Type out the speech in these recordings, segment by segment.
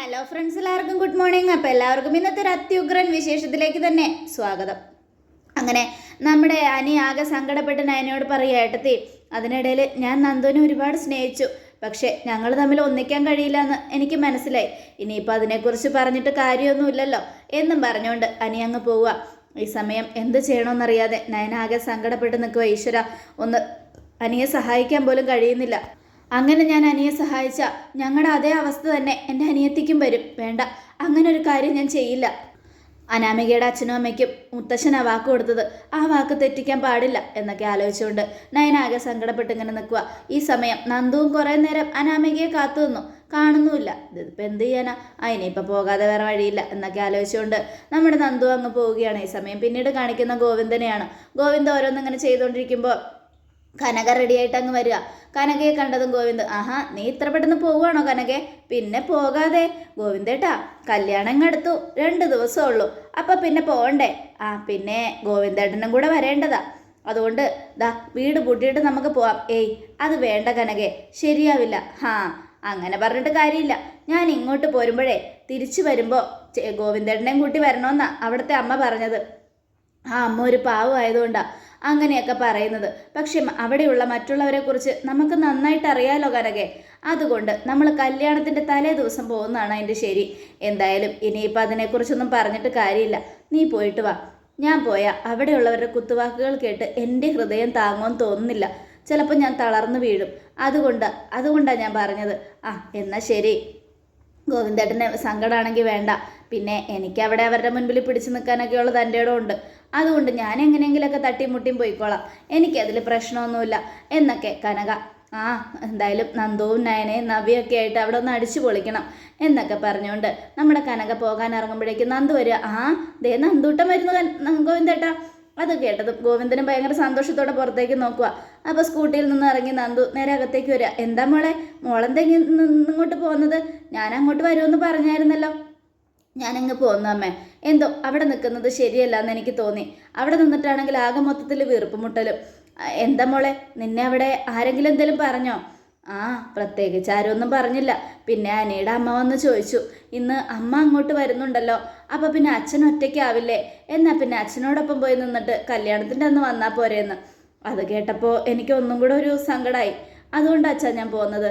Hello friends എല്ലാവർക്കും good morning അപ്പോൾ എല്ലാവർക്കും ഇന്നത്തെ ഒരു അത്യുഗ്രൻ വിശേഷത്തിലേക്ക് തന്നെ സ്വാഗതം. അങ്ങനെ നമ്മുടെ അനി ആകെ സങ്കടപ്പെട്ട് നയനയോട് പറയുക ഏട്ടത്തി അതിനിടയിൽ ഞാൻ നന്ദുവിനെ ഒരുപാട് സ്നേഹിച്ചു. പക്ഷേ ഞങ്ങൾ തമ്മിൽ ഒന്നിക്കാൻ കഴിയില്ല എന്ന് എനിക്ക് മനസ്സിലായി. ഇനിയിപ്പോൾ അതിനെക്കുറിച്ച് പറഞ്ഞിട്ട് കാര്യമൊന്നുമില്ലല്ലോ എന്നും പറഞ്ഞുകൊണ്ട് അനി അങ്ങ് പോവുക. ഈ സമയം എന്ത് ചെയ്യണമെന്നറിയാതെ നയന ആകെ സങ്കടപ്പെട്ട് നിൽക്കുക ഈശ്വര ഒന്ന് അനിയെ സഹായിക്കാൻ പോലും കഴിയുന്നില്ല. അങ്ങനെ ഞാൻ അനിയെ സഹായിച്ച ഞങ്ങളുടെ അതേ അവസ്ഥ തന്നെ എന്റെ അനിയത്തിക്കും വരും. വേണ്ട അങ്ങനെ ഒരു കാര്യം ഞാൻ ചെയ്യില്ല. അനാമികയുടെ അച്ഛനും അമ്മയ്ക്കും ആ വാക്ക് കൊടുത്തത്. ആ വാക്ക് തെറ്റിക്കാൻ പാടില്ല എന്നൊക്കെ ആലോചിച്ചുകൊണ്ട് നയനാകെ സങ്കടപ്പെട്ട് ഇങ്ങനെ നിൽക്കുക ഈ സമയം നന്ദുവും കുറേ നേരം അനാമികയെ കാത്തു നിന്നു. കാണുന്നുമില്ല. ഇതിപ്പോൾ എന്ത് ചെയ്യാനാ? ആ ഇനിയിപ്പോൾ പോകാതെ വേറെ വഴിയില്ല എന്നൊക്കെ ആലോചിച്ചുകൊണ്ട് നമ്മുടെ നന്ദു അങ്ങ് പോവുകയാണ്. ഈ സമയം പിന്നീട് കാണിക്കുന്ന ഗോവിന്ദനെയാണ്. ഗോവിന്ദ ഓരോന്നിങ്ങനെ ചെയ്തുകൊണ്ടിരിക്കുമ്പോൾ കനക റെഡിയായിട്ട് അങ്ങ് വരിക. കനകയെ കണ്ടതും ഗോവിന്ദ് ആഹാ നീ ഇത്ര പെട്ടെന്ന് പോവുകയാണോ കനകെ? പിന്നെ പോകാതെ. ഗോവിന്ദേട്ടാ കല്യാണം അടുത്തു. രണ്ട് ദിവസമേ ഉള്ളൂ. അപ്പം പിന്നെ പോകണ്ടേ? ആ പിന്നെ ഗോവിന്ദേട്ടനും കൂടെ വരേണ്ടതാ. അതുകൊണ്ട് ദാ വീട് പൂട്ടിയിട്ട് നമുക്ക് പോവാം. ഏയ് അത് വേണ്ട കനകെ. ശരിയാവില്ല. ഹാ അങ്ങനെ പറഞ്ഞിട്ട് കാര്യമില്ല. ഞാൻ ഇങ്ങോട്ട് പോരുമ്പോഴേ തിരിച്ചു വരുമ്പോൾ ഗോവിന്ദേട്ടനെയും കൂട്ടി വരണമെന്നാ അവിടുത്തെ അമ്മ പറഞ്ഞത്. ആ അമ്മ ഒരു പാവമായതുകൊണ്ടാണ് അങ്ങനെയൊക്കെ പറയുന്നത്. പക്ഷെ അവിടെയുള്ള മറ്റുള്ളവരെ കുറിച്ച് നമുക്ക് നന്നായിട്ട് അറിയാലോ കനകെ? അതുകൊണ്ട് നമ്മൾ കല്യാണത്തിന്റെ തലേ ദിവസം പോകുന്നതാണ് അതിന്റെ ശരി. എന്തായാലും ഇനിയിപ്പോൾ അതിനെക്കുറിച്ചൊന്നും പറഞ്ഞിട്ട് കാര്യമില്ല. നീ പോയിട്ട് വാ. ഞാൻ പോയാൽ അവിടെയുള്ളവരുടെ കുത്തുവാക്കുകൾ കേട്ട് എന്റെ ഹൃദയം താങ്ങുമെന്ന് തോന്നുന്നില്ല. ചിലപ്പോൾ ഞാൻ തളർന്നു വീഴും. അതുകൊണ്ട് അതുകൊണ്ടാണ് ഞാൻ പറഞ്ഞത്. ആ എന്നാൽ ശരി. ഗോവിന്ദേട്ടന് സങ്കടമാണെങ്കിൽ വേണ്ട. പിന്നെ എനിക്ക് അവിടെ അവരുടെ മുൻപിൽ പിടിച്ചു നിൽക്കാനൊക്കെ ഉള്ളത് എന്റെ ഉണ്ട്. അതുകൊണ്ട് ഞാൻ എങ്ങനെയെങ്കിലുമൊക്കെ തട്ടിയും മുട്ടിയും പോയിക്കോളാം എനിക്കതിൽ പ്രശ്നമൊന്നുമില്ല. എന്നൊക്കെ കനക ആ എന്തായാലും നന്ദവും നയനയും നവിയൊക്കെ ആയിട്ട് അവിടെ ഒന്ന് അടിച്ചു പൊളിക്കണം എന്നൊക്കെ പറഞ്ഞുകൊണ്ട് നമ്മുടെ കനക പോകാൻ ഇറങ്ങുമ്പോഴേക്കും നന്ദു വരിക. ആ ദേ നന്ദൂട്ടം വരുന്നു ഗോവിന്ദേട്ടാ അത് കേട്ടതും ഗോവിന്ദനും ഭയങ്കര സന്തോഷത്തോടെ പുറത്തേക്ക് നോക്കുക. അപ്പോൾ സ്കൂട്ടിയിൽ നിന്ന് ഇറങ്ങി നന്ദു നേരെ അകത്തേക്ക് വരിക. എന്താ മോളെ? മോളെന്തെങ്കിൽ ഇങ്ങോട്ട് പോകുന്നത്? ഞാൻ അങ്ങോട്ട് വരുമെന്ന് പറഞ്ഞായിരുന്നല്ലോ. ഞാനങ്ങ് പോന്നമ്മേ എന്തോ അവിടെ നിൽക്കുന്നത് ശരിയല്ല എന്ന് എനിക്ക് തോന്നി. അവിടെ നിന്നിട്ടാണെങ്കിൽ ആകെ മൊത്തത്തിൽ വീർപ്പുമുട്ടലും എന്താ മോളെ നിന്നെ അവിടെ ആരെങ്കിലും എന്തെങ്കിലും പറഞ്ഞോ? ആ പ്രത്യേകിച്ച് ആരും ഒന്നും പറഞ്ഞില്ല. പിന്നെ അനിയുടെ അമ്മ വന്ന് ചോദിച്ചു. ഇന്ന് അമ്മ അങ്ങോട്ട് വരുന്നുണ്ടല്ലോ. അപ്പോൾ പിന്നെ അച്ഛൻ ഒറ്റയ്ക്കാവില്ലേ എന്നാൽ പിന്നെ അച്ഛനോടൊപ്പം പോയി നിന്നിട്ട് കല്യാണത്തിന്റെ അന്ന് വന്നാൽ പോരെയെന്ന് അത് കേട്ടപ്പോൾ എനിക്ക് ഒന്നും കൂടെ ഒരു സങ്കടമായി അതുകൊണ്ട് അച്ഛാ ഞാൻ പോകുന്നത്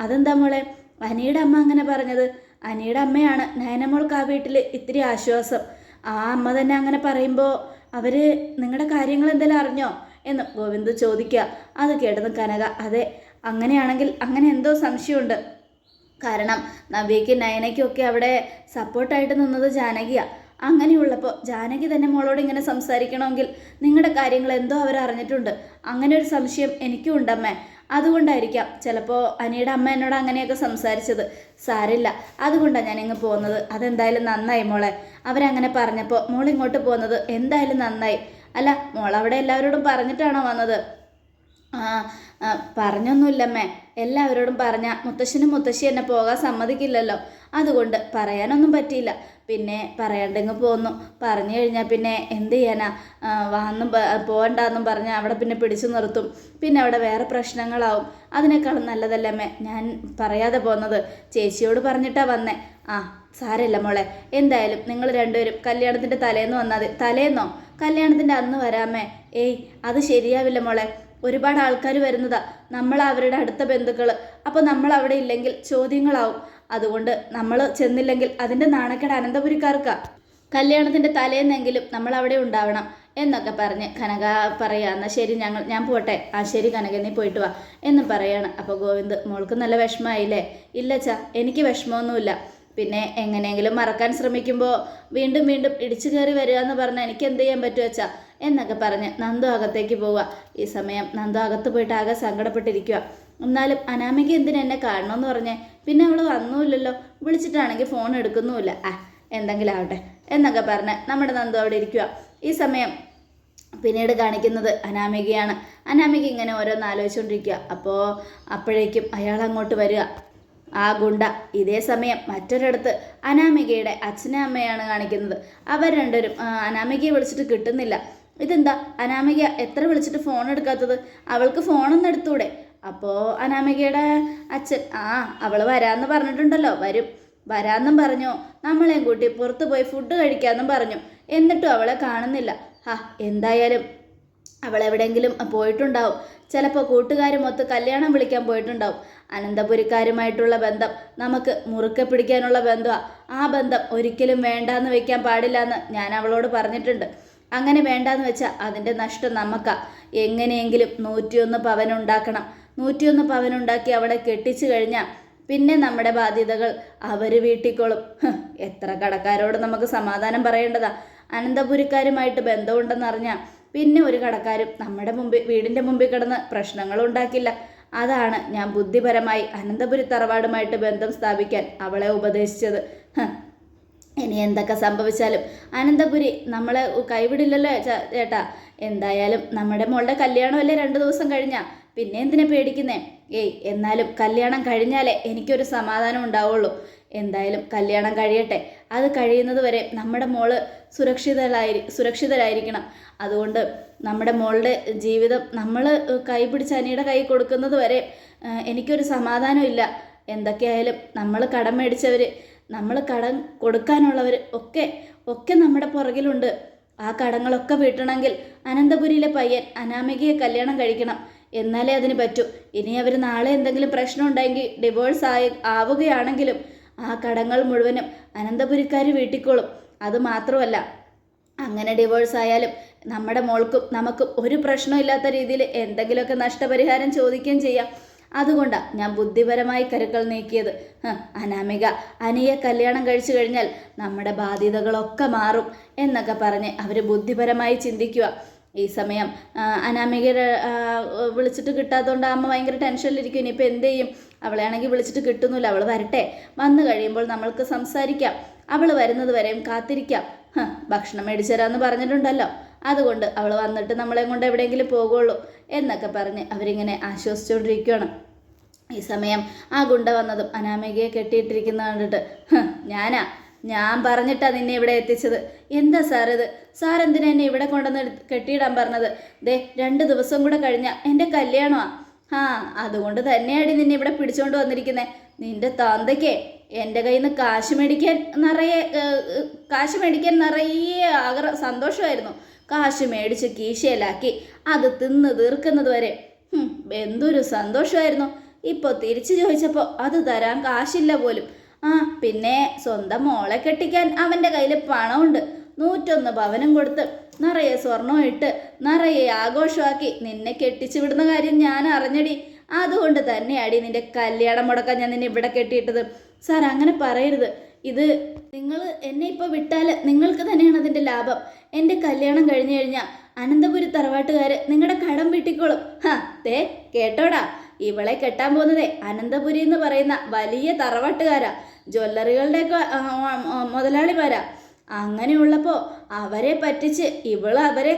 അതെന്താ മോളെ? അനിയുടെ അമ്മ അങ്ങനെ പറഞ്ഞത്. അനിയുടെ അമ്മയാണ്. നയനമോൾക്ക് ആ വീട്ടിൽ ഇത്തിരി ആശ്വാസം. ആ അമ്മ തന്നെ അങ്ങനെ പറയുമ്പോൾ അവർ നിങ്ങളുടെ കാര്യങ്ങൾ എന്തെങ്കിലും അറിഞ്ഞോ? എന്ന് ഗോവിന്ദ് ചോദിക്കുക. അത് കേട്ടത് കനക അതെ അങ്ങനെയാണെങ്കിൽ അങ്ങനെ എന്തോ സംശയമുണ്ട്. കാരണം നവ്യയ്ക്ക് നയനയ്ക്കൊക്കെ അവിടെ സപ്പോർട്ടായിട്ട് നിന്നത് ജാനകിയാണ് അങ്ങനെയുള്ളപ്പോൾ ജാനകി തന്നെ മോളോട് ഇങ്ങനെ സംസാരിക്കണമെങ്കിൽ നിങ്ങളുടെ കാര്യങ്ങൾ എന്തോ അവർ അറിഞ്ഞിട്ടുണ്ട് അങ്ങനെ ഒരു സംശയം എനിക്കും ഉണ്ടമ്മേ. അതുകൊണ്ടായിരിക്കാം ചിലപ്പോൾ അനിയുടെ അമ്മ എന്നോട് അങ്ങനെയൊക്കെ സംസാരിച്ചത്. സാരില്ല അതുകൊണ്ടാണ് ഞാൻ ഇങ്ങ് പോകുന്നത് അതെന്തായാലും നന്നായി മോളെ. അവരങ്ങനെ പറഞ്ഞപ്പോൾ മോൾ ഇങ്ങോട്ട് പോകുന്നത് എന്തായാലും നന്നായി. അല്ല മോൾ അവിടെ എല്ലാവരോടും പറഞ്ഞിട്ടാണോ വന്നത്? ആ പറഞ്ഞൊന്നുമില്ലമ്മേ. എല്ലാവരോടും പറഞ്ഞ മുത്തശ്ശനും മുത്തശ്ശി എന്നെ പോകാൻ സമ്മതിക്കില്ലല്ലോ. അതുകൊണ്ട് പറയാനൊന്നും പറ്റിയില്ല. പിന്നെ പറയണ്ടെങ്കിൽ പോന്നു. പറഞ്ഞു കഴിഞ്ഞാൽ പിന്നെ എന്ത് ചെയ്യാനാ? വന്നും പോകണ്ടെന്നും പറഞ്ഞ് അവിടെ പിന്നെ പിടിച്ചു നിർത്തും. പിന്നെ അവിടെ വേറെ പ്രശ്നങ്ങളാവും. അതിനേക്കാളും നല്ലതല്ലമ്മേ ഞാൻ പറയാതെ പോന്നത്. ചേച്ചിയോട് പറഞ്ഞിട്ടാ വന്നേ. ആ സാരമില്ല മോളെ. എന്തായാലും നിങ്ങൾ രണ്ടുപേരും കല്യാണത്തിന്റെ തലേന്ന് വന്നാൽ തലേന്നോ? കല്യാണത്തിന്റെ അന്ന് വരാമേ. ഏയ് അത് ശരിയാവില്ല മോളെ. ഒരുപാട് ആൾക്കാർ വരുന്നതാ. നമ്മൾ അവരുടെ അടുത്ത ബന്ധുക്കൾ അപ്പോൾ നമ്മൾ അവിടെ ഇല്ലെങ്കിൽ ചോദ്യങ്ങളാവും. അതുകൊണ്ട് നമ്മൾ ചെന്നില്ലെങ്കിൽ അതിന്റെ നാണക്കേട് അനന്തപുരിക്കാർക്കാ. കല്യാണത്തിന്റെ തലേന്നെങ്കിലും നമ്മൾ അവിടെ ഉണ്ടാവണം എന്നൊക്കെ പറഞ്ഞ് കനക പറയുക എന്നാൽ ശരി ഞങ്ങൾ ഞാൻ പോട്ടെ. ആ ശരി കനക നീ പോയിട്ട് വാ എന്ന് പറയാണ്. അപ്പോൾ ഗോവിന്ദ് മോൾക്ക് നല്ല വിഷമമായില്ലേ? ഇല്ലച്ചാ എനിക്ക് വിഷമമൊന്നുമില്ല. പിന്നെ എങ്ങനെയെങ്കിലും മറക്കാൻ ശ്രമിക്കുമ്പോൾ വീണ്ടും വീണ്ടും ഇടിച്ചു കയറി വരിക എന്ന് പറഞ്ഞാൽ എനിക്ക് എന്ത് ചെയ്യാൻ പറ്റുമോ വെച്ചാൽ എന്നൊക്കെ പറഞ്ഞ് നന്ദു അകത്തേക്ക് പോവുക. ഈ സമയം നന്ദു അകത്ത് പോയിട്ട് ആകെ സങ്കടപ്പെട്ടിരിക്കുക എന്നാലും അനാമിക എന്തിനാ എന്നെ കാണണമെന്ന് പറഞ്ഞേ പിന്നെ അവൾ വന്നുമില്ലല്ലോ വിളിച്ചിട്ടാണെങ്കിൽ ഫോൺ എടുക്കുന്നുമില്ല. ആ എന്തെങ്കിലും ആവട്ടെ. എന്നൊക്കെ പറഞ്ഞ് നമ്മുടെ നന്ദു അവിടെ ഇരിക്കുക ഈ സമയം പിന്നീട് കാണിക്കുന്നത് അനാമികയാണ്. അനാമിക ഇങ്ങനെ ഓരോന്ന് ആലോചിച്ചുകൊണ്ടിരിക്കുക അപ്പോൾ അപ്പോഴേക്കും അയാൾ അങ്ങോട്ട് വരിക. ആ ഗുണ്ട ഇതേ സമയം മറ്റൊരിടത്ത് അനാമികയുടെ അച്ഛനും അമ്മയാണ് കാണിക്കുന്നത്. അവർ രണ്ടുപേരും അനാമികയെ വിളിച്ചിട്ട് കിട്ടുന്നില്ല. ഇതെന്താ? അനാമിക എത്ര വിളിച്ചിട്ട് ഫോൺ എടുക്കാത്തത്? അവൾക്ക് ഫോണൊന്നും എടുത്തൂടെ? അപ്പോൾ അനാമികയുടെ അച്ഛൻ ആ അവൾ വരാമെന്ന് പറഞ്ഞിട്ടുണ്ടല്ലോ വരും. വരാമെന്നും പറഞ്ഞു. നമ്മളെയും കൂട്ടി പുറത്ത് പോയി ഫുഡ് കഴിക്കാമെന്നും പറഞ്ഞു. എന്നിട്ടും അവളെ കാണുന്നില്ല. ഹാ എന്തായാലും അവൾ എവിടെയെങ്കിലും പോയിട്ടുണ്ടാവും ചിലപ്പോൾ കൂട്ടുകാരുമൊത്ത് കല്യാണം വിളിക്കാൻ പോയിട്ടുണ്ടാവും. അനന്തപുരിക്കാരുമായിട്ടുള്ള ബന്ധം നമുക്ക് മുറുക്കെ പിടിക്കാനുള്ള ബന്ധമാണ് ആ ബന്ധം ഒരിക്കലും വേണ്ടാന്ന് വെക്കാൻ പാടില്ല എന്ന് ഞാൻ അവളോട് പറഞ്ഞിട്ടുണ്ട്. അങ്ങനെ വേണ്ടാന്ന് വെച്ചാൽ അതിന്റെ നഷ്ടം നമുക്കാ. എങ്ങനെയെങ്കിലും നൂറ്റിയൊന്ന് പവൻ ഉണ്ടാക്കണം. നൂറ്റിയൊന്ന് പവൻ ഉണ്ടാക്കി അവളെ കെട്ടിച്ചു കഴിഞ്ഞാൽ പിന്നെ നമ്മുടെ ബാധ്യതകൾ അവർ വീട്ടിക്കോളും. എത്ര കടക്കാരോട് നമുക്ക് സമാധാനം പറയേണ്ടതാ. അനന്തപുരിക്കാരുമായിട്ട് ബന്ധമുണ്ടെന്നറിഞ്ഞാൽ പിന്നെ ഒരു കടക്കാരും നമ്മുടെ മുമ്പിൽ വീടിന്റെ മുമ്പിൽ കിടന്ന് പ്രശ്നങ്ങൾ ഉണ്ടാക്കില്ല. അതാണ് ഞാൻ ബുദ്ധിപരമായി അനന്തപുരി തറവാടുമായിട്ട് ബന്ധം സ്ഥാപിക്കാൻ അവളെ ഉപദേശിച്ചത്. ഇനി എന്തൊക്കെ സംഭവിച്ചാലും അനന്തപുരി നമ്മളെ കൈവിടില്ലല്ലോ ചേട്ടാ. എന്തായാലും നമ്മുടെ മോളുടെ കല്യാണമല്ലേ രണ്ട് ദിവസം കഴിഞ്ഞാ? പിന്നെ എന്തിനെ പേടിക്കുന്നേ? ഏയ് എന്നാലും കല്യാണം കഴിഞ്ഞാലേ എനിക്കൊരു സമാധാനം ഉണ്ടാവുള്ളൂ. എന്തായാലും കല്യാണം കഴിയട്ടെ. അത് കഴിയുന്നത് വരെ നമ്മുടെ മോൾ സുരക്ഷിതരായി സുരക്ഷിതരായിരിക്കണം. അതുകൊണ്ട് നമ്മുടെ മോളുടെ ജീവിതം നമ്മൾ കൈ പിടിച്ച് അനിയുടെ കൈ കൊടുക്കുന്നത് വരെ എനിക്കൊരു സമാധാനമില്ല. എന്തൊക്കെയായാലും നമ്മൾ കടം മേടിച്ചവർ നമ്മൾ കടം കൊടുക്കാനുള്ളവർ ഒക്കെ ഒക്കെ നമ്മുടെ പുറകിലുണ്ട്. ആ കടങ്ങളൊക്കെ വീട്ടണമെങ്കിൽ അനന്തപുരിയിലെ പയ്യൻ അനാമികയെ കല്യാണം കഴിക്കണം. എന്നാലേ അതിന് പറ്റൂ. ഇനി അവർ നാളെ എന്തെങ്കിലും പ്രശ്നം ഉണ്ടെങ്കിൽ ഡിവോഴ്സ് ആയി ആവുകയാണെങ്കിലും ആ കടങ്ങൾ മുഴുവനും അനന്തപുരിക്കാർ വീട്ടിക്കോളും. അത് മാത്രമല്ല അങ്ങനെ ഡിവോഴ്സ് ആയാലും നമ്മുടെ മോൾക്കും നമുക്കും ഒരു പ്രശ്നമില്ലാത്ത രീതിയിൽ എന്തെങ്കിലുമൊക്കെ നഷ്ടപരിഹാരം ചോദിക്കുകയും ചെയ്യാം. അതുകൊണ്ടാണ് ഞാൻ ബുദ്ധിപരമായി കരുക്കൾ നീക്കിയത്. അനാമിക അനിയെ കല്യാണം കഴിച്ചു കഴിഞ്ഞാൽ നമ്മുടെ ബാധ്യതകളൊക്കെ മാറും എന്നൊക്കെ പറഞ്ഞ് അവർ ബുദ്ധിപരമായി ചിന്തിക്കുക ഈ സമയം. അനാമികയുടെ വിളിച്ചിട്ട് കിട്ടാത്തതുകൊണ്ട് അമ്മ ഭയങ്കര ടെൻഷനിലിരിക്കും. ഇനിയിപ്പോൾ എന്ത് ചെയ്യും? അവളെയാണെങ്കിൽ വിളിച്ചിട്ട് കിട്ടുന്നില്ല അവൾ വരട്ടെ. വന്നു കഴിയുമ്പോൾ നമ്മൾക്ക് സംസാരിക്കാം. അവൾ വരുന്നത് വരെയും കാത്തിരിക്കാം. ഭക്ഷണം മേടിച്ചു തരാമെന്ന് പറഞ്ഞിട്ടുണ്ടല്ലോ. അതുകൊണ്ട് അവൾ വന്നിട്ട് നമ്മളെ കൊണ്ട് എവിടെയെങ്കിലും പോകുള്ളൂ എന്നൊക്കെ പറഞ്ഞ് അവരിങ്ങനെ ആശ്വസിച്ചുകൊണ്ടിരിക്കുകയാണ് ഈ സമയം ആ ഗുണ്ട വന്നതും അനാമികയെ കെട്ടിയിട്ടിരിക്കുന്ന കണ്ടിട്ട്. "ഹ്, ഞാനാ. ഞാൻ പറഞ്ഞിട്ടാ നിന്നെ ഇവിടെ എത്തിച്ചത്. എന്താ സാർ ഇത്? സാർ എന്തിനാ എന്നെ ഇവിടെ കൊണ്ടുവന്ന് കെട്ടിയിടാൻ പറഞ്ഞത്? ദേ രണ്ട് ദിവസം കൂടെ കഴിഞ്ഞ എന്റെ കല്യാണമാ. ആ അതുകൊണ്ട് തന്നെയാണ് നിന്നെ ഇവിടെ പിടിച്ചോണ്ട് വന്നിരിക്കുന്നേ. നിന്റെ തന്തയ്ക്ക് എന്റെ കയ്യിൽ നിന്ന് കാശ് മേടിക്കാൻ നിറയെ കാശ് മേടിക്കാൻ നിറയെ ആഗ്ര സന്തോഷമായിരുന്നു. കാശ് മേടിച്ച് കീശയിലാക്കി അത് തിന്ന് തീർക്കുന്നത് വരെ. എന്തൊരു സന്തോഷമായിരുന്നു. ഇപ്പോൾ തിരിച്ചു ചോദിച്ചപ്പോൾ അത് തരാൻ കാശില്ല പോലും. ആ പിന്നെ സ്വന്തം മോളെ കെട്ടിക്കാൻ അവന്റെ കയ്യിൽ പണമുണ്ട്. നൂറ്റൊന്ന് ഭവനം കൊടുത്ത് നിറയെ സ്വർണം ഇട്ട് നിറയെ ആഘോഷമാക്കി നിന്നെ കെട്ടിച്ചു വിടുന്ന കാര്യം ഞാൻ അറിഞ്ഞടി. അതുകൊണ്ട് തന്നെയാടി നിന്റെ കല്യാണം മുടക്കാൻ ഞാൻ നിന്നെ ഇവിടെ കെട്ടിയിട്ടത്. സാർ അങ്ങനെ പറയരുത്. ഇത് നിങ്ങൾ എന്നെ ഇപ്പോൾ വിട്ടാൽ നിങ്ങൾക്ക് തന്നെയാണ് അതിന്റെ ലാഭം. എന്റെ കല്യാണം കഴിഞ്ഞു കഴിഞ്ഞാൽ അനന്തപുരി തറവാട്ടുകാർ നിങ്ങളുടെ കടം വീട്ടിക്കോളും. ഹാ തേ കേട്ടോടാ. ഇവളെ കെട്ടാൻ പോകുന്നത് അനന്തപുരി എന്ന് പറയുന്ന വലിയ തറവാട്ടുകാരാ. ജ്വല്ലറികളുടെയൊക്കെ മുതലാളിമാരാ. അങ്ങനെയുള്ളപ്പോൾ അവരെ പറ്റിച്ച് ഇവൾ അവരെ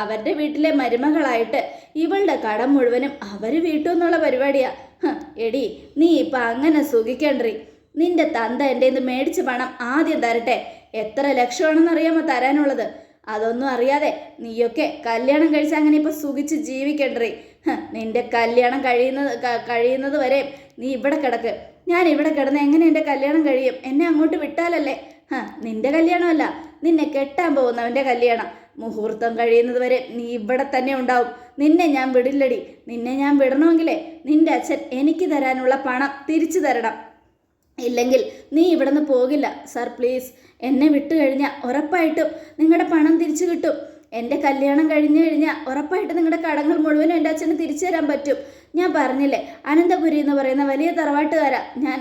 അവരുടെ വീട്ടിലെ മരുമകളായിട്ട് ഇവളുടെ കടം മുഴുവനും അവർ വീട്ടു എന്നുള്ള പരിപാടിയാ. എടി നീ ഇപ്പം അങ്ങനെ സുഖിക്കണ്ടറി. നിന്റെ തന്ത എന്റെ ഇത് മേടിച്ച പണം ആദ്യം തരട്ടെ. എത്ര ലക്ഷമാണെന്നറിയാമോ തരാനുള്ളത്. അതൊന്നും അറിയാതെ നീയൊക്കെ കല്യാണം കഴിച്ച് അങ്ങനെ ഇപ്പൊ സുഖിച്ച് ജീവിക്കണ്ടേ നിന്റെ കല്യാണം കഴിയുന്നത് കഴിയുന്നത് വരെ നീ ഇവിടെ കിടക്ക്. ഞാൻ ഇവിടെ കിടന്ന് എങ്ങനെ എന്റെ കല്യാണം കഴിയും? എന്നെ അങ്ങോട്ട് വിട്ടാലല്ലേ? ഹ നിന്റെ കല്യാണമല്ല നിന്നെ കെട്ടാൻ പോകുന്നവന്റെ കല്യാണം. മുഹൂർത്തം കഴിയുന്നത് വരെ നീ ഇവിടെ തന്നെ ഉണ്ടാവും. നിന്നെ ഞാൻ വിടില്ലടി. നിന്നെ ഞാൻ വിടണമെങ്കിലേ നിന്റെ അച്ഛൻ എനിക്ക് തരാനുള്ള പണം തിരിച്ചു തരണം. ഇല്ലെങ്കിൽ നീ ഇവിടുന്ന് പോകില്ല. Sir please. എന്നെ വിട്ടു കഴിഞ്ഞാൽ ഉറപ്പായിട്ടും നിങ്ങളുടെ പണം തിരിച്ചു കിട്ടും. എന്റെ കല്യാണം കഴിഞ്ഞു കഴിഞ്ഞാൽ ഉറപ്പായിട്ട് നിങ്ങളുടെ കടങ്ങൾ മുഴുവനും എന്റെ അച്ഛന് തിരിച്ചു തരാൻ പറ്റും. ഞാൻ പറഞ്ഞില്ലേ അനന്തപുരി എന്ന് പറയുന്ന വലിയ തറവാട്ടുകാരാ ഞാൻ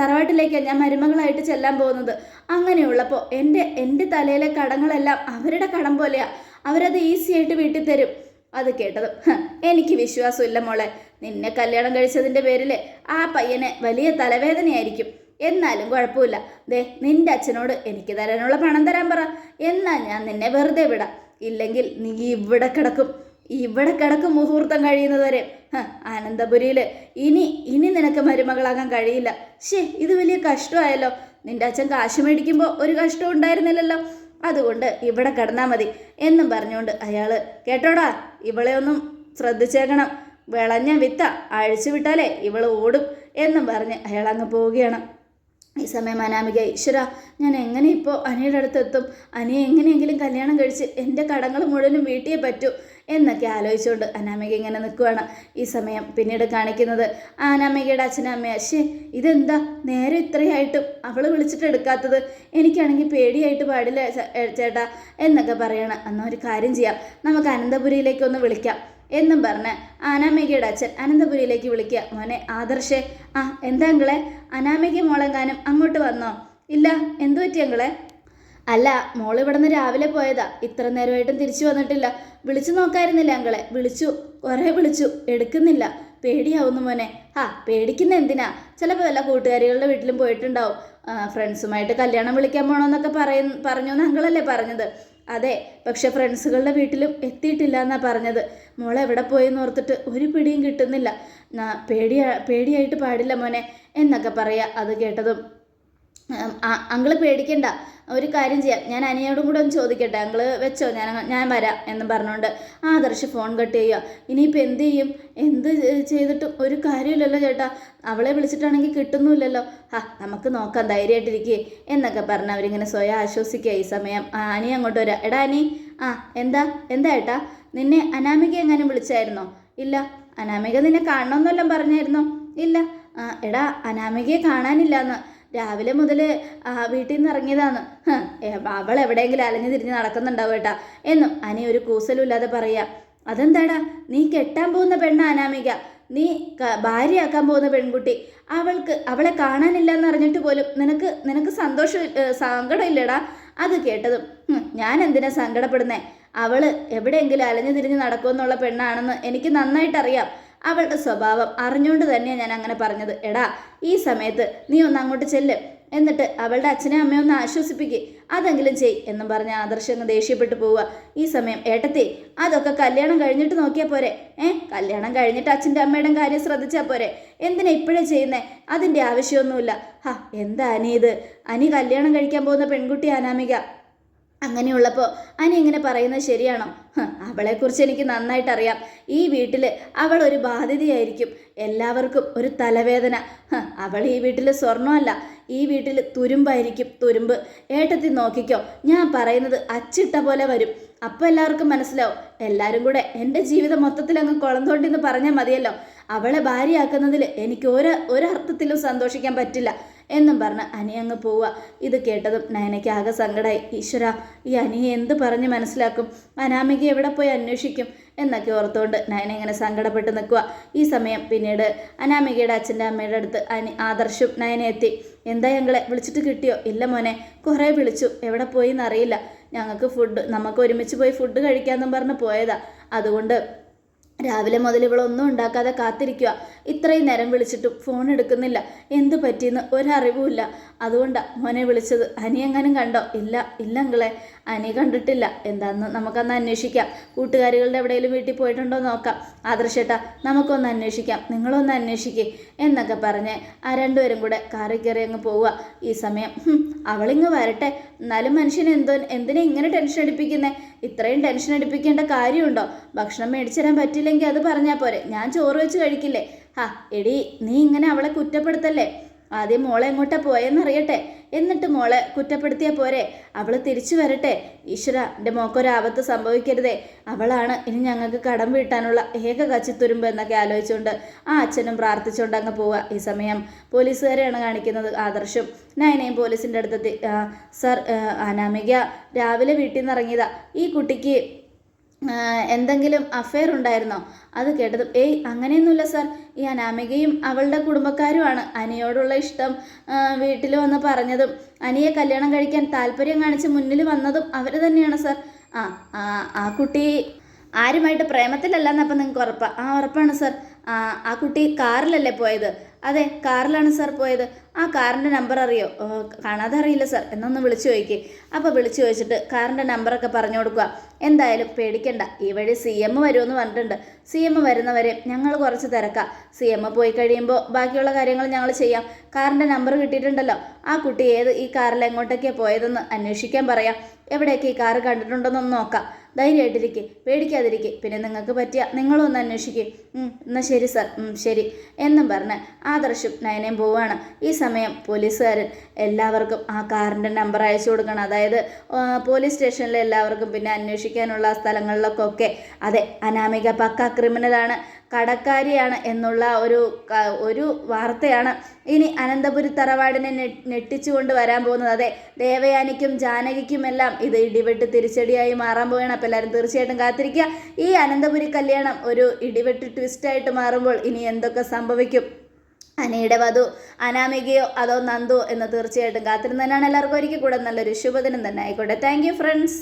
തറവാട്ടിലേക്കാണ് ഞാൻ മരുമകളായിട്ട് ചെല്ലാൻ പോകുന്നത്. അങ്ങനെയുള്ളപ്പോൾ എന്റെ എന്റെ തലയിലെ കടങ്ങളെല്ലാം അവരുടെ കടം പോലെയാ. അവരത് ഈസി ആയിട്ട് വീട്ടിൽ തരും. അത് കേട്ടത് എനിക്ക് വിശ്വാസമില്ല മോളെ. നിന്നെ കല്യാണം കഴിച്ചതിന്റെ പേരിൽ ആ പയ്യനെ വലിയ തലവേദനയായിരിക്കും. എന്നാലും കുഴപ്പമില്ല. ദേ നിന്റെ അച്ഛനോട് എനിക്ക് തരാനുള്ള പണം തരാൻ പറ. എന്നാൽ ഞാൻ നിന്നെ വെറുതെ വിടാം. ഇല്ലെങ്കിൽ നീ ഇവിടെ കിടക്കും. ഇവിടെ കിടക്കും മുഹൂർത്തം കഴിയുന്നതുവരെ. ആനന്ദപുരിയിൽ ഇനി ഇനി നിനക്ക് മരുമകളാകാൻ കഴിയില്ല. ഷേ ഇത് വലിയ കഷ്ടമായല്ലോ. നിന്റെ അച്ഛൻ കാശ് മേടിക്കുമ്പോൾ ഒരു കഷ്ടം ഉണ്ടായിരുന്നില്ലല്ലോ. അതുകൊണ്ട് ഇവിടെ കിടന്നാൽ മതി എന്നും പറഞ്ഞുകൊണ്ട് അയാൾ കേട്ടോടാ ഇവളെ ഒന്നും ശ്രദ്ധിച്ചേക്കണം. വിളഞ്ഞ വിത്ത അഴിച്ചു വിട്ടാലേ ഇവൾ ഓടും എന്നും പറഞ്ഞ് അയാൾ അങ്ങ് പോവുകയാണ്. ഈ സമയം അനാമിക ഈശ്വര ഞാൻ എങ്ങനെ ഇപ്പോൾ അനിയുടെ അടുത്ത് എത്തും? അനിയെ എങ്ങനെയെങ്കിലും കല്യാണം കഴിച്ച് എന്റെ കടങ്ങൾ മുഴുവനും വീട്ടിയേ പറ്റൂ എന്നൊക്കെ ആലോചിച്ചുകൊണ്ട് അനാമിക ഇങ്ങനെ നിൽക്കുവാണ് ഈ സമയം പിന്നീട് കാണിക്കുന്നത്. ആ അനാമികയുടെ അച്ഛനമ്മ ശേ ഇതെന്താ? നേരെ ഇത്രയായിട്ടും അവൾ വിളിച്ചിട്ട് എടുക്കാത്തത്? എനിക്കാണെങ്കിൽ പേടിയായിട്ട് പാടില്ല ചേട്ടാ എന്നൊക്കെ പറയണം. എന്നാൽ ഒരു കാര്യം ചെയ്യാം. നമുക്ക് അനന്തപുരിയിലേക്ക് ഒന്ന് വിളിക്കാം. എന്നും പറഞ്ഞ് അനാമികയുടെ അച്ഛൻ അനന്തപുരിയിലേക്ക് വിളിക്കുക. മോനെ ആദർശേ ആ എന്താ അങ്കിളെ? അനാമിക മോളെങ്ങാനും അങ്ങോട്ട് വന്നോ? ഇല്ല എന്തു പറ്റി അല്ല മോൾ രാവിലെ പോയതാ. ഇത്ര നേരമായിട്ടും തിരിച്ചു വന്നിട്ടില്ല. വിളിച്ചു നോക്കായിരുന്നില്ല അങ്കളെ. വിളിച്ചു. കുറേ വിളിച്ചു. എടുക്കുന്നില്ല. പേടിയാവുന്നു മോനെ. ആ പേടിക്കുന്ന എന്തിനാ? ചിലപ്പോൾ വല്ല കൂട്ടുകാരികളുടെ വീട്ടിലും പോയിട്ടുണ്ടാവും. ഫ്രണ്ട്സുമായിട്ട് കല്യാണം വിളിക്കാൻ പോകണമെന്നൊക്കെ പറയുന്നു പറഞ്ഞു എന്ന് അങ്കളല്ലേ പറഞ്ഞത്. അതെ പക്ഷെ ഫ്രണ്ട്സുകളുടെ വീട്ടിലും എത്തിയിട്ടില്ല എന്നാ പറഞ്ഞത്. മോളെ എവിടെ പോയെന്ന് ഓർത്തിട്ട് ഒരു പിടിയും കിട്ടുന്നില്ല. പേടിയാ പേടിയായിട്ട് പാടില്ല മോനെ എന്നൊക്കെ പറയാ അത് കേട്ടതും. അങ്കിൾ പേടിക്കണ്ട. ഒരു കാര്യം ചെയ്യാം. ഞാൻ അനിയോടും കൂടെ ഒന്ന് ചോദിക്കട്ടെ. അങ്കിൾ വെച്ചോ? ഞാൻ ഞാൻ വരാം എന്ന് പറഞ്ഞുകൊണ്ട് ആദർശ് ഫോൺ കട്ട് ചെയ്യുക. ഇനിയിപ്പോൾ എന്ത് ചെയ്യും? എന്ത് ചെയ്തിട്ടും ഒരു കാര്യമില്ലല്ലോ ചേട്ടാ. അവളെ വിളിച്ചിട്ടാണെങ്കിൽ കിട്ടുന്നുമില്ലല്ലോ. ആ നമുക്ക് നോക്കാം. ധൈര്യമായിട്ടിരിക്കേ എന്നൊക്കെ പറഞ്ഞ് അവരിങ്ങനെ സ്വയം ആശ്വസിക്കുക ഈ സമയം. ആ, അനി അങ്ങോട്ട് വരാം. എടാ അനി. ആ എന്താ? എന്താ ഏട്ടാ? നിന്നെ അനാമിക എങ്ങനെ വിളിച്ചായിരുന്നോ? ഇല്ല. അനാമിക നിന്നെ കാണണമെന്നെല്ലാം പറഞ്ഞായിരുന്നോ? ഇല്ല. എടാ അനാമികയെ കാണാനില്ലാന്ന്. രാവിലെ മുതൽ വീട്ടിൽ നിന്ന് ഇറങ്ങിയതാണ്. അവൾ എവിടെയെങ്കിലും അലഞ്ഞു തിരിഞ്ഞ് നടക്കുന്നുണ്ടാവും ഏട്ടാ എന്നും അനി ഒരു കൂസലും ഇല്ലാതെ പറയാ. അതെന്താടാ നീ കെട്ടാൻ പോകുന്ന പെണ്ണ അനാമിക? നീ ഭാര്യയാക്കാൻ പോകുന്ന പെൺകുട്ടി. അവൾക്ക് അവളെ കാണാനില്ല എന്ന് അറിഞ്ഞിട്ട് പോലും നിനക്ക് നിനക്ക് സന്തോഷം സങ്കടമില്ലടാ അത് കേട്ടതും ഞാൻ എന്തിനാ സങ്കടപ്പെടുന്നേ? അവൾ എവിടെയെങ്കിലും അലഞ്ഞു തിരിഞ്ഞ് നടക്കുമെന്നുള്ള പെണ്ണാണെന്ന് എനിക്ക് നന്നായിട്ട് അറിയാം അവളുടെ സ്വഭാവം അറിഞ്ഞുകൊണ്ട് തന്നെയാണ് ഞാൻ അങ്ങനെ പറഞ്ഞത്. എടാ ഈ സമയത്ത് നീ ഒന്ന് അങ്ങോട്ട് ചെല്ല്. എന്നിട്ട് അവളുടെ അച്ഛനെ അമ്മയെ ഒന്ന് ആശ്വസിപ്പിക്കുക അതെങ്കിലും ചെയ് എന്നും പറഞ്ഞ ആദർശം അങ്ങ് ദേഷ്യപ്പെട്ടു പോവുക. ഈ സമയം ഏട്ടത്തി അതൊക്കെ കല്യാണം കഴിഞ്ഞിട്ട് നോക്കിയാൽ പോരെ. ഏ കല്യാണം കഴിഞ്ഞിട്ട് അച്ഛന്റെ അമ്മയുടെ കാര്യം ശ്രദ്ധിച്ചാൽ പോരെ. എന്തിനാ ഇപ്പോഴേ ചെയ്യുന്നേ? അതിന്റെ ആവശ്യമൊന്നുമില്ല. ഹാ എന്താ അനി ഇത് അനി കല്യാണം കഴിക്കാൻ പോകുന്ന പെൺകുട്ടി അനാമിക. അങ്ങനെയുള്ളപ്പോൾ അനി ഇങ്ങനെ പറയുന്നത് ശരിയാണോ? അവളെക്കുറിച്ച് എനിക്ക് നന്നായിട്ടറിയാം. ഈ വീട്ടിൽ അവൾ ഒരു ബാധ്യതയായിരിക്കും. എല്ലാവർക്കും ഒരു തലവേദന. അവൾ ഈ വീട്ടിൽ സ്വർണമല്ല ഈ വീട്ടിൽ തുരുമ്പായിരിക്കും. തുരുമ്പ്. ഏട്ടത്തി നോക്കിക്കോ. ഞാൻ പറയുന്നത് അച്ചിട്ട പോലെ വരും. അപ്പോൾ എല്ലാവർക്കും മനസ്സിലാവും. എല്ലാവരും കൂടെ എന്റെ ജീവിതം മൊത്തത്തിൽ അങ്ങ് കുളന്തോണ്ടിന്ന് പറഞ്ഞാൽ മതിയല്ലോ. അവളെ ഭാര്യയാക്കുന്നതിൽ എനിക്ക് ഒരു ഒരർത്ഥത്തിലും സന്തോഷിക്കാൻ പറ്റില്ല. എന്നും പറഞ്ഞ് അനി അങ്ങ് പോവുക. ഇത് കേട്ടതും നയനയ്ക്ക് ആകെ സങ്കടമായി ഈശ്വര ഈ അനിയെ എന്ത് പറഞ്ഞ് മനസ്സിലാക്കും? അനാമിക എവിടെ പോയി അന്വേഷിക്കും? എന്നൊക്കെ ഓർത്തുകൊണ്ട് നയന ഇങ്ങനെ സങ്കടപ്പെട്ട് നിൽക്കുക ഈ സമയം പിന്നീട് അനാമികയുടെ അച്ഛന്റെ അമ്മയുടെ അടുത്ത് അനി ആദർശും നയനെ എത്തി. എന്താ ഞങ്ങളെ വിളിച്ചിട്ട് കിട്ടിയോ? ഇല്ല മോനെ കുറേ വിളിച്ചു. എവിടെ പോയി എന്നറിയില്ല. ഞങ്ങൾക്ക് ഫുഡ് നമുക്ക് ഒരുമിച്ച് പോയി ഫുഡ് കഴിക്കാമെന്നും പറഞ്ഞ് പോയതാ. അതുകൊണ്ട് രാവിലെ മുതൽ ഇവളൊന്നും ഉണ്ടാക്കാതെ കാത്തിരിക്കുക. ഇത്രയും നേരം വിളിച്ചിട്ടും ഫോൺ എടുക്കുന്നില്ല. എന്ത് പറ്റിയെന്ന് ഒരറിവുമില്ല. അതുകൊണ്ടാണ് മോനെ വിളിച്ചത്. അനി എങ്ങാനും കണ്ടോ? ഇല്ല ഇല്ല അനി കണ്ടിട്ടില്ല. എന്താണെന്ന് നമുക്കൊന്ന് അന്വേഷിക്കാം. കൂട്ടുകാരികളുടെ എവിടെയെങ്കിലും വീട്ടിൽ പോയിട്ടുണ്ടോ നോക്കാം. ആദർശേട്ടാ നമുക്കൊന്ന് അന്വേഷിക്കാം. നിങ്ങളൊന്ന് അന്വേഷിക്കേ എന്നൊക്കെ പറഞ്ഞ് ആ രണ്ടുപേരും കൂടെ കാറി കയറി അങ്ങ് പോവുക. ഈ സമയം അവളിങ്ങ് വരട്ടെ. എന്നാലും മനുഷ്യൻ എന്തോ എന്തിനാ ഇങ്ങനെ ടെൻഷൻ അടിപ്പിക്കുന്നേ? ഇത്രയും ടെൻഷൻ അടിപ്പിക്കേണ്ട കാര്യമുണ്ടോ? ഭക്ഷണം മേടിച്ചു തരാൻ പറ്റില്ലെങ്കിൽ അത് പറഞ്ഞാൽ പോരെ. ഞാൻ ചോറ് വെച്ച് കഴിക്കില്ലേ? ഹാ എടി നീ ഇങ്ങനെ അവളെ കുറ്റപ്പെടുത്തല്ലേ? ആദ്യം മോളെ എങ്ങോട്ടാ പോയെന്നറിയട്ടെ. എന്നിട്ട് മോളെ കുറ്റപ്പെടുത്തിയ പോരെ. അവൾ തിരിച്ചു വരട്ടെ. ഈശ്വര എന്റെ മോക്കൊരാപത്ത് സംഭവിക്കരുതേ. അവളാണ് ഇനി ഞങ്ങൾക്ക് കടം വീട്ടാനുള്ള ഏക കച്ചിത്തുരുമ്പ് എന്നൊക്കെ ആലോചിച്ചുകൊണ്ട് ആ അച്ഛനും പ്രാർത്ഥിച്ചുകൊണ്ട് അങ്ങ് പോവുക ഈ സമയം പോലീസുകാരെയാണ് കാണിക്കുന്നത് ആദർശം നയനയും പോലീസിന്റെ അടുത്തെത്തി. സർ അനാമിക രാവിലെ വീട്ടിൽ നിന്ന് ഇറങ്ങിയതാ. ഈ കുട്ടിക്ക് എന്തെങ്കിലും അഫയർ ഉണ്ടായിരുന്നോ? അത് കേട്ടതും ഏയ് അങ്ങനെയൊന്നുമില്ല സാർ ഈ അനാമികയും അവളുടെ കുടുംബക്കാരുമാണ്. അനിയോടുള്ള ഇഷ്ടം വീട്ടിൽ വന്ന് പറഞ്ഞതും അനിയെ കല്യാണം കഴിക്കാൻ താല്പര്യം കാണിച്ച് മുന്നിൽ വന്നതും അവർ തന്നെയാണ് സാർ ആ ആ, കുട്ടി ആരുമായിട്ട് പ്രേമത്തിലല്ലെന്നപ്പം നിങ്ങൾക്ക് ഉറപ്പാണ് ആ ഉറപ്പാണ് സാർ ആ കുട്ടി കാറിലല്ലേ പോയത്? അതെ കാറിലാണ് സാർ പോയത്. ആ കാറിന്റെ നമ്പർ അറിയോ? കാണാതെ അറിയില്ല സാർ. എന്നൊന്ന് വിളിച്ചു ചോദിക്കേ അപ്പോൾ വിളിച്ചു ചോദിച്ചിട്ട് കാറിന്റെ നമ്പറൊക്കെ പറഞ്ഞു കൊടുക്കുക എന്തായാലും പേടിക്കണ്ട. ഈ വഴി സി എം വരുമെന്ന് പറഞ്ഞിട്ടുണ്ട്. സി എം വരുന്നവരെ ഞങ്ങൾ കുറച്ച് തിരക്കാം. സി എം പോയി കഴിയുമ്പോൾ ബാക്കിയുള്ള കാര്യങ്ങൾ ഞങ്ങൾ ചെയ്യാം. കാറിന്റെ നമ്പർ കിട്ടിയിട്ടുണ്ടല്ലോ. ആ കുട്ടി ഏത് ഈ കാറിൽ എങ്ങോട്ടൊക്കെയാണ് പോയതെന്ന് അന്വേഷിക്കാൻ പറയാം. എവിടെയൊക്കെ ഈ കാറ് കണ്ടിട്ടുണ്ടെന്നൊന്ന് നോക്കാം. ധൈര്യമായിട്ടിരിക്കെ പേടിക്കാതിരിക്കെ. പിന്നെ നിങ്ങൾക്ക് പറ്റിയ നിങ്ങളും ഒന്ന് അന്വേഷിക്കും എന്നാൽ ശരി സാർ. ശരി. എന്നും പറഞ്ഞ് ആദർശും നയനയും പോവുകയാണ്. ഈ സമയം പോലീസുകാരൻ എല്ലാവർക്കും ആ കാറിന്റെ നമ്പർ അയച്ചു കൊടുക്കണം. അതായത് പോലീസ് സ്റ്റേഷനിലെ എല്ലാവർക്കും പിന്നെ അന്വേഷിക്കാനുള്ള സ്ഥലങ്ങളിലൊക്കെ ഒക്കെ. അതെ അനാമിക പക്ക ക്രിമിനലാണ്. കടക്കാരിയാണ് എന്നുള്ള ഒരു ഒരു വാർത്തയാണ് ഇനി അനന്തപുരി തറവാടിനെ നെട്ടിച്ചുകൊണ്ട് വരാൻ പോകുന്നത്. അതെ ദേവയാനിക്കും ജാനകിക്കുമെല്ലാം ഇത് ഇടിവെട്ട് തിരിച്ചടിയായി മാറാൻ പോവുകയാണ്. അപ്പോൾ എല്ലാവരും തീർച്ചയായിട്ടും കാത്തിരിക്കുക. ഈ അനന്തപുരി കല്യാണം ഒരു ഇടിവെട്ട് ട്വിസ്റ്റായിട്ട് മാറുമ്പോൾ ഇനി എന്തൊക്കെ സംഭവിക്കും? അനയുടെ വധു അനാമികയോ അതോ നന്ദോ എന്ന് തീർച്ചയായിട്ടും കാത്തിരുന്ന് തന്നെയാണ് എല്ലാവർക്കും ഒരിക്കൽ കൂടെ നല്ലൊരു ശുഭദിനം തന്നെ ആയിക്കോട്ടെ. Thank friends